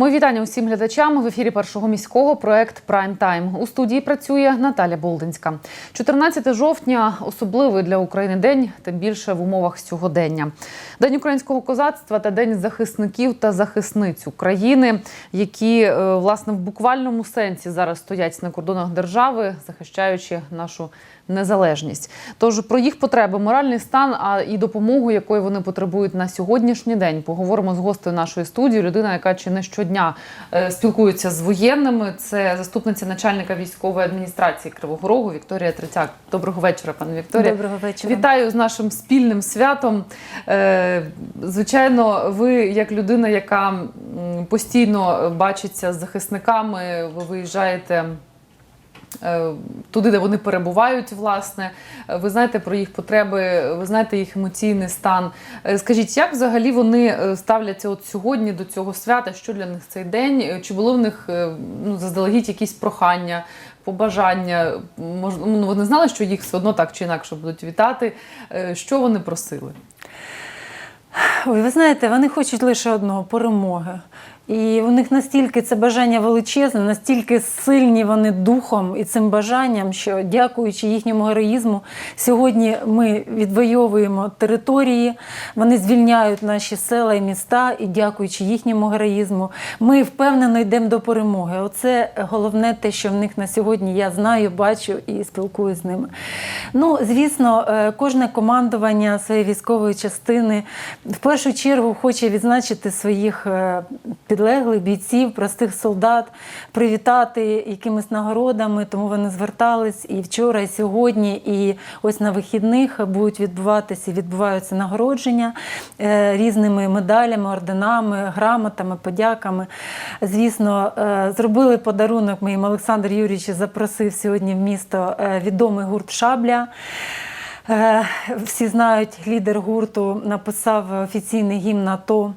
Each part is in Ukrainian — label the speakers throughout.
Speaker 1: Мої вітання усім глядачам в ефірі першого міського проект Прайм Тайм. У студії працює Наталя Болдинська. 14 жовтня особливий для України день, тим більше в умовах сьогодення. День українського козацтва та день захисників та захисниць України, які е, власне в буквальному сенсі зараз стоять на кордонах держави, захищаючи нашу незалежність. Тож про їх потреби, моральний стан, а і допомогу, якої вони потребують на сьогоднішній день. Поговоримо з гостею нашої студії. Людина, яка чи не щодня е, спілкуються з воєнними. Це заступниця начальника військової адміністрації Кривого Рогу Вікторія Третяк. Доброго вечора, пане Вікторія.
Speaker 2: Доброго вечора.
Speaker 1: Вітаю з нашим спільним святом. Е, Звичайно, ви як людина, яка постійно бачиться з захисниками, ви виїжджаєте. Е, Туди, де вони перебувають, власне, Е, ви знаєте про їх потреби, ви знаєте їх емоційний стан. Е, Скажіть, як взагалі вони ставляться от сьогодні до цього свята? Що для них цей день? Чи було в них ну, заздалегідь якісь прохання, побажання? Мож, ну, вони знали, що їх все одно так чи інакше будуть вітати. Що вони просили?
Speaker 2: Ой, ви знаєте, вони хочуть лише одного перемоги. І у них настільки це бажання величезне, настільки сильні вони духом і цим бажанням, що дякуючи їхньому героїзму, сьогодні ми відвоюємо території, вони звільняють наші села і міста, і дякуючи їхньому героїзму, ми впевнено йдемо до перемоги. Оце головне те, що в них на сьогодні я знаю, бачу і спілкуюся з ними. Ну, звісно, е, кожне командування своєї військової частини в першу чергу хоче відзначити своїх е, підлеглих бійців, простих солдат, привітати якимись нагородами. Тому вони звертались і вчора, і сьогодні, і ось на вихідних будуть відбуватися, і відбуваються нагородження е, різними медалями, орденами, грамотами, подяками. Звісно, е, зробили подарунок моїм Олександр Юрійович запросив сьогодні в місто е, відомий гурт Шабля. Всі знають, лідер гурту написав офіційний гімн АТО.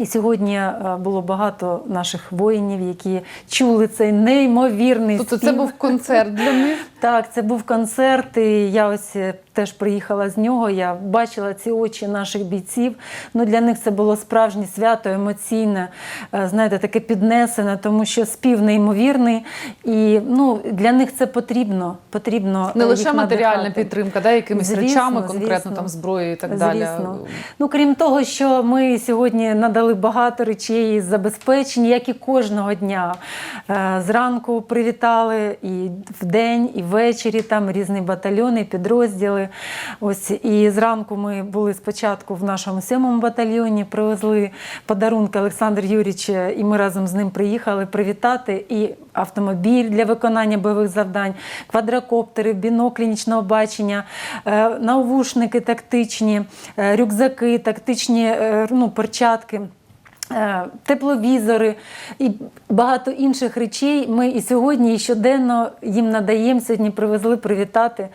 Speaker 2: І сьогодні е, було багато наших воїнів, які чули цей неймовірний
Speaker 1: Тобто це був концерт для них.
Speaker 2: Так, це був концерт, і я ось е, теж приїхала з нього. Я бачила ці очі наших бійців. Ну для них це було справжнє свято, емоційне, е, знаєте, таке піднесене, тому що спів неймовірний, і ну для них це потрібно. Потрібно
Speaker 1: Не
Speaker 2: е,
Speaker 1: лише матеріальна підтримка, да, якимись
Speaker 2: Звісно,
Speaker 1: речами, конкретно
Speaker 2: звісно.
Speaker 1: там зброєю і так далі.
Speaker 2: Ну, крім того, що ми сьогодні надали багато речей із забезпечень, як і кожного дня. Зранку привітали і вдень, і ввечері там різні батальйони, підрозділи. Ось і зранку ми були спочатку в нашому сьомому батальйоні, привезли подарунки Олександр Юрійович, і ми разом з ним приїхали привітати і автомобіль для виконання бойових завдань, квадрокоптери, біноклі нічного бачення, е, навушники тактичні, е, рюкзаки, тактичні е, ну, перчатки. Е, Тепловізори і багато інших речей ми і сьогодні, і щоденно їм надаємо. Сьогодні привезли привітати.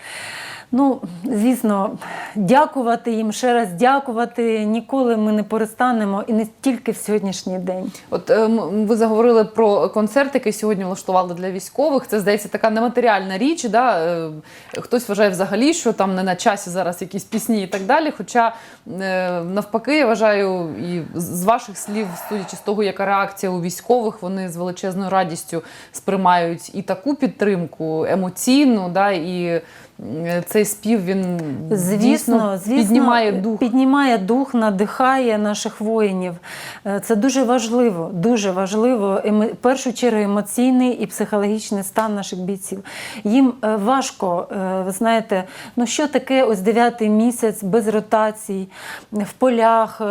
Speaker 2: Ну, звісно, дякувати їм, ще раз дякувати. Ніколи ми не перестанемо і не тільки в сьогоднішній день.
Speaker 1: От е, ви заговорили про концерт, який сьогодні влаштували для військових. Це здається така нематеріальна річ. Да? Е, Хтось вважає взагалі, що там не на часі зараз якісь пісні і так далі. Хоча е, навпаки, я вважаю, і з ваших слів, судячи з того, яка реакція у військових, вони з величезною радістю сприймають і таку підтримку емоційну, да, і цей спів він
Speaker 2: Звісно,
Speaker 1: дійсно
Speaker 2: звісно,
Speaker 1: піднімає дух.
Speaker 2: Піднімає дух, надихає наших воїнів. Е, Це дуже важливо, дуже важливо. В першу чергу емоційний і психологічний стан наших бійців. Їм е, важко, е, ви знаєте, ну що таке ось дев'ятий місяць без ротацій, в полях,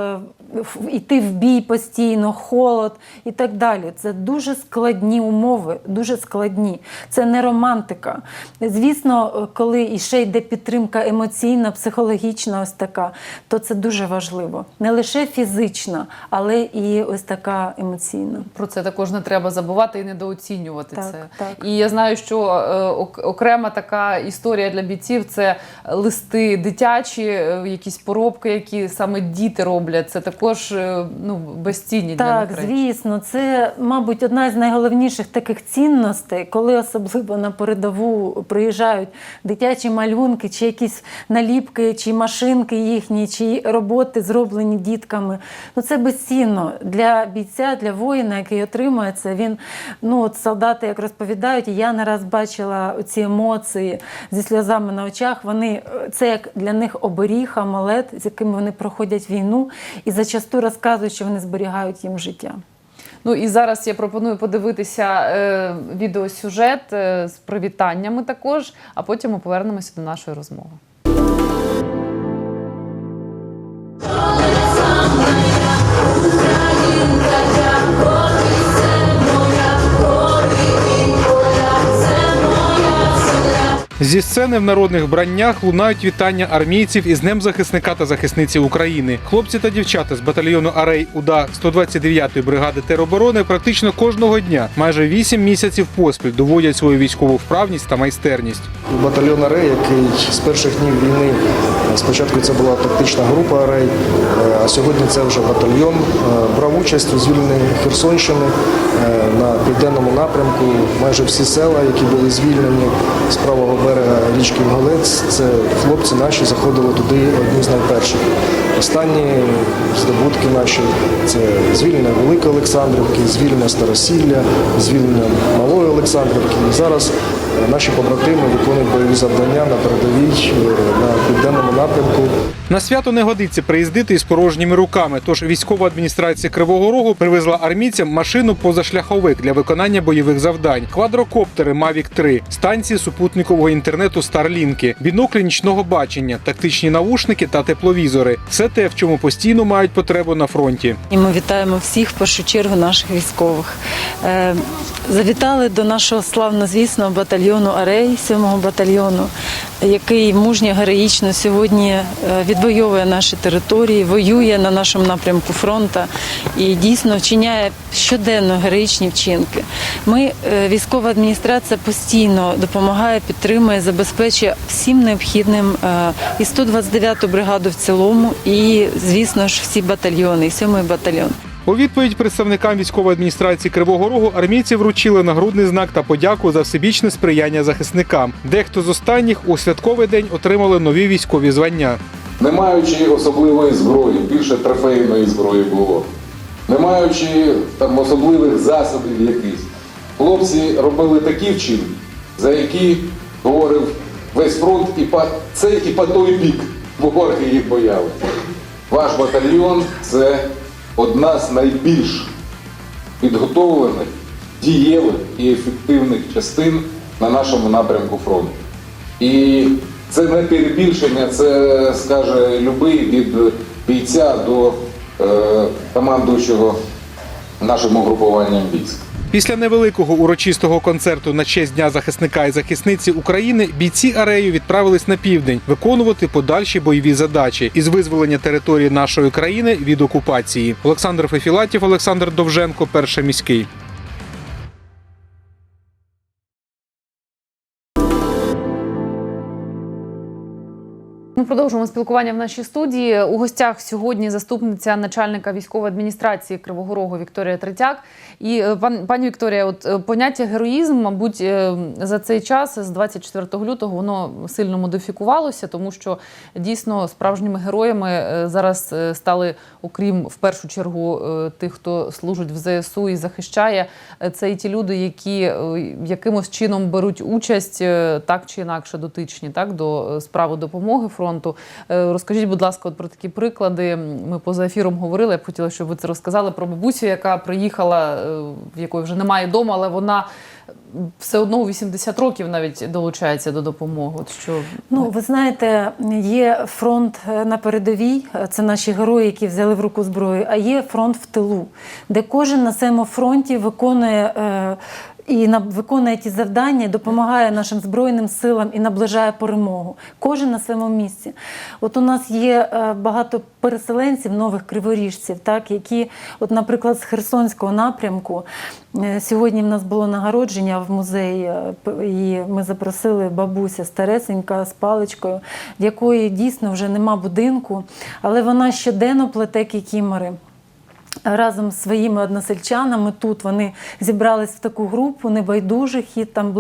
Speaker 2: йти в бій постійно, холод і так далі. Це дуже складні умови, дуже складні. Це не романтика. Звісно, коли іще йде підтримка емоційна, психологічна, ось така, то це дуже важливо. Не лише фізична, але і ось така емоційна.
Speaker 1: Про це також не треба забувати і недооцінювати
Speaker 2: Так,
Speaker 1: це.
Speaker 2: так.
Speaker 1: І я знаю, що е, окрема така історія для бійців це листи дитячі, е, якісь поробки, які саме діти роблять. Це також е, ну, безцінні для
Speaker 2: Так,
Speaker 1: них речі.
Speaker 2: звісно, це, мабуть, одна з найголовніших таких цінностей, коли особливо на передову приїжджають дитячі малюнки, чи якісь наліпки, чи машинки їхні, чи роботи зроблені дітками. Ну це безцінно для бійця, для воїна, який отримує це. Він ну от солдати, як розповідають, і я не раз бачила ці емоції зі сльозами на очах. Вони е, це як для них оберіг, амулет, з яким вони проходять війну, і зачасту розказують, що вони зберігають їм життя.
Speaker 1: Ну і зараз я пропоную подивитися е, відеосюжет е, з привітаннями також, а потім ми повернемося до нашої розмови.
Speaker 3: Зі сцени в народних вбраннях лунають вітання армійців із Днем захисника та захисниці України. Хлопці та дівчата з батальйону Арей УДА 129-ї бригади тероборони практично кожного дня, майже 8 місяців поспіль, доводять свою військову вправність та майстерність.
Speaker 4: Батальйон Арей, який з перших днів війни е, спочатку це була тактична група Арей, е, а сьогодні це вже батальйон. е, Брав участь у звільненні Херсонщини на південному напрямку. Майже всі села, які були звільнені з правого берега річки Інголець, це хлопці наші заходили туди одні з найперших. Останні здобутки наші це звільнення Великої Олександрівки, звільнення Старосілля, звільнення Малої Олександрівки. І зараз е, наші побратими виконують бойові завдання на передовій е, на південному напрямку.
Speaker 3: На свято не годиться приїздити із порожніми руками. Тож військова адміністрація Кривого Рогу привезла армійцям машину позашляховик для виконання бойових завдань, квадрокоптери Mavic 3, станції супутникового інтернету Старлінки, біноклі нічного бачення, тактичні навушники та тепловізори все те, в чому постійно мають потребу на фронті.
Speaker 2: І ми вітаємо всіх, в першу чергу, наших військових. Е, Завітали до нашого славнозвісного батальйону Арей, 7-го батальйону, який мужньо героїчно сьогодні е, відвоює наші території, воює на нашому напрямку фронту і дійсно вчиняє щоденно героїчні вчинки. Ми, е, військова адміністрація, постійно допомагає, підтримує, забезпечує всім необхідним е, і 129-ту бригаду в цілому, і, звісно ж, всі батальйони, і 7-й батальйон.
Speaker 3: У відповідь представникам військової адміністрації Кривого Рогу армійці вручили нагрудний знак та подяку за всебічне сприяння захисникам. Дехто з останніх у святковий день отримали нові військові звання.
Speaker 5: не маючи особливої зброї, більше трофейної зброї було, не маючи там особливих засобів якихось, хлопці робили такі вчинки, за які говорив весь фронт і по цей і по той бік, бо орки їх бояли. Ваш батальйон це одна з найбільш підготовлених, дієвих і ефективних частин на нашому напрямку фронту. І це не перебільшення, це скаже любий від бійця до е, командуючого нашим угрупуванням військ.
Speaker 3: Після невеликого урочистого концерту на честь Дня захисника і захисниці України бійці арею відправились на південь виконувати подальші бойові задачі із визволення території нашої країни від окупації. Олександр Фефілатів, Олександр Довженко, перший міський.
Speaker 1: Ми продовжуємо спілкування в нашій студії. У гостях сьогодні заступниця начальника військової адміністрації Кривого Рогу Вікторія Третяк. І е, пан пані Вікторія, от е, поняття героїзм, мабуть, е, за цей час з 24 лютого воно сильно модифікувалося, тому що дійсно справжніми героями зараз стали, окрім в першу чергу тих, хто служить в ЗСУ і захищає. Це і ті люди, які якимось чином беруть участь так чи інакше дотичні, так до справи допомоги фронту. Е, Розкажіть, будь ласка, от про такі приклади. Ми поза ефіром говорили. Я б хотіла, щоб ви це розказали про бабусю, яка приїхала, е, в якої вже немає дому, але вона все одно у 80 років навіть долучається до допомоги. От що
Speaker 2: Ну, ви знаєте, є фронт е, на передовій, це наші герої, які взяли в руку зброю, а є фронт в тилу, де кожен на своєму фронті виконує. І виконує ті завдання, допомагає нашим збройним силам і наближає перемогу. Кожен на своєму місці. От у нас є е, багато переселенців, нових криворіжців, так які, от, наприклад, з Херсонського напрямку. е, Сьогодні в нас було нагородження в музеї, е, і ми запросили бабуся старесенька з паличкою, в якої дійсно вже нема будинку, але вона щоденно плете кікімори. Разом з своїми односельчанами тут вони зібрались в таку групу небайдужих, і там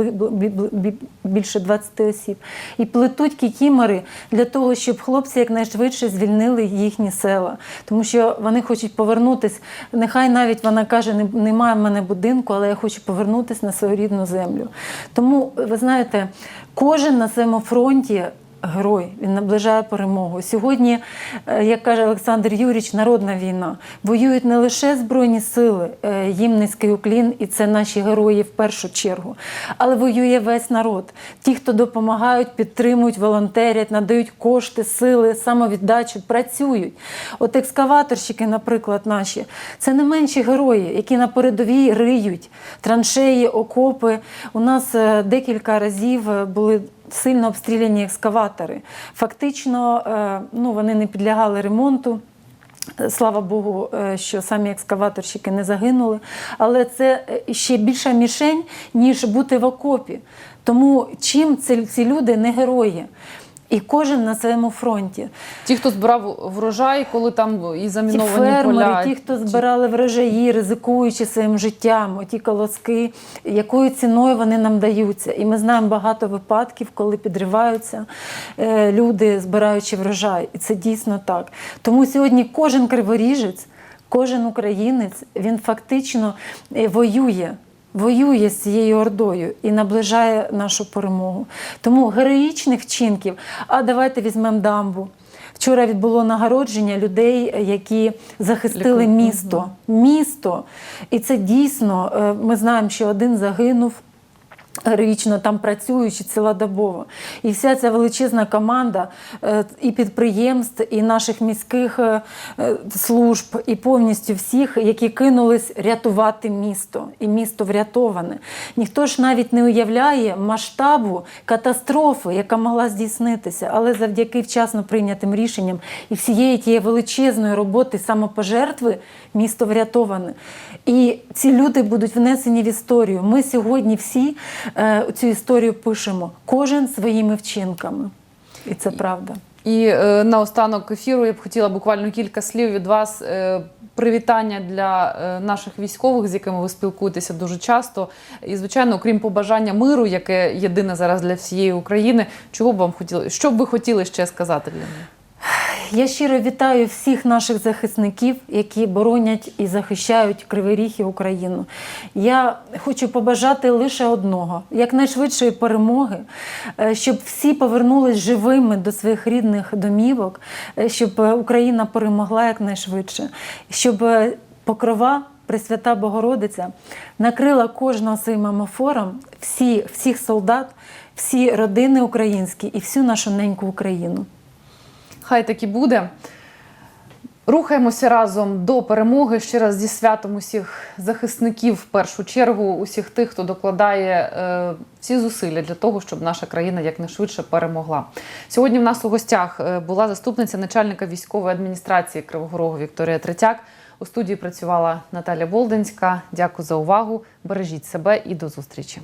Speaker 2: більше 20 осіб, і плетуть кікімори для того, щоб хлопці якнайшвидше звільнили їхні села, тому що вони хочуть повернутись. Нехай навіть вона каже, немає в мене будинку, але я хочу повернутися на свою рідну землю. Тому ви знаєте, кожен на своєму фронті герой, він наближає перемогу. Сьогодні, е, як каже Олександр Юрійович, народна війна. Воюють не лише Збройні сили, е, їм низький уклін, і це наші герої в першу чергу, але воює весь народ. Ті, хто допомагають, підтримують, волонтерять, надають кошти, сили, самовіддачу, працюють. От екскаваторщики, наприклад, наші, це не менші герої, які на передовій риють траншеї, окопи. У нас е, декілька разів були сильно обстріляні екскаватори. Фактично, е, ну, вони не підлягали ремонту. Слава Богу, е, що самі екскаваторщики не загинули. Але це е, ще більша мішень, ніж бути в окопі. Тому чим ці люди не герої? І кожен на своєму фронті.
Speaker 1: Ті, хто збирав врожай, коли там і
Speaker 2: Ті фермери,
Speaker 1: поля.
Speaker 2: ті, хто збирали врожаї, ризикуючи своїм життям, оті колоски, якою ціною вони нам даються. І ми знаємо багато випадків, коли підриваються е, люди, збираючи врожай. І це дійсно так. Тому сьогодні кожен криворіжець, кожен українець, він фактично е, воює. Воює з цією ордою і наближає нашу перемогу. Тому героїчних вчинків. А давайте візьмемо дамбу. Вчора відбуло нагородження людей, які захистили місто. Місто. І це дійсно, е, ми знаємо, що один загинув. Героїчно там працюючи цілодобово. І вся ця величезна команда е, і підприємств, і наших міських е, е, служб, і повністю всіх, які кинулись рятувати місто. І місто врятоване. Ніхто ж навіть не уявляє масштабу катастрофи, яка могла здійснитися, але завдяки вчасно прийнятим рішенням і всієї тієї величезної роботи самопожертви місто врятоване. І ці люди будуть внесені в історію. Ми сьогодні всі цю історію пишемо, кожен своїми вчинками. І це правда.
Speaker 1: І е, наостанок ефіру я б хотіла буквально кілька слів від вас. Е, привітання для е, наших військових, з якими ви спілкуєтеся дуже часто. І, звичайно, окрім побажання миру, яке єдине зараз для всієї України, чого б вам хотіли, що б ви хотіли ще сказати для них?
Speaker 2: Я щиро вітаю всіх наших захисників, які боронять і захищають Кривий Ріг і Україну. Я хочу побажати лише одного: якнайшвидшої перемоги, е, щоб всі повернулись живими до своїх рідних домівок, е, щоб Україна перемогла якнайшвидше, щоб е, покрова. Пресвята Богородиця накрила кожного своїм амофором, всі, всіх солдат, всі родини українські і всю нашу неньку Україну.
Speaker 1: Хай так і буде. Рухаємося разом до перемоги. Ще раз зі святом усіх захисників, в першу чергу, усіх тих, хто докладає е, всі зусилля для того, щоб наша країна якнайшвидше перемогла. Сьогодні в нас у гостях е, була заступниця начальника військової адміністрації Кривого Рогу Вікторія Третяк. У студії працювала Наталя Болдинська. Дякую за увагу. Бережіть себе і до зустрічі.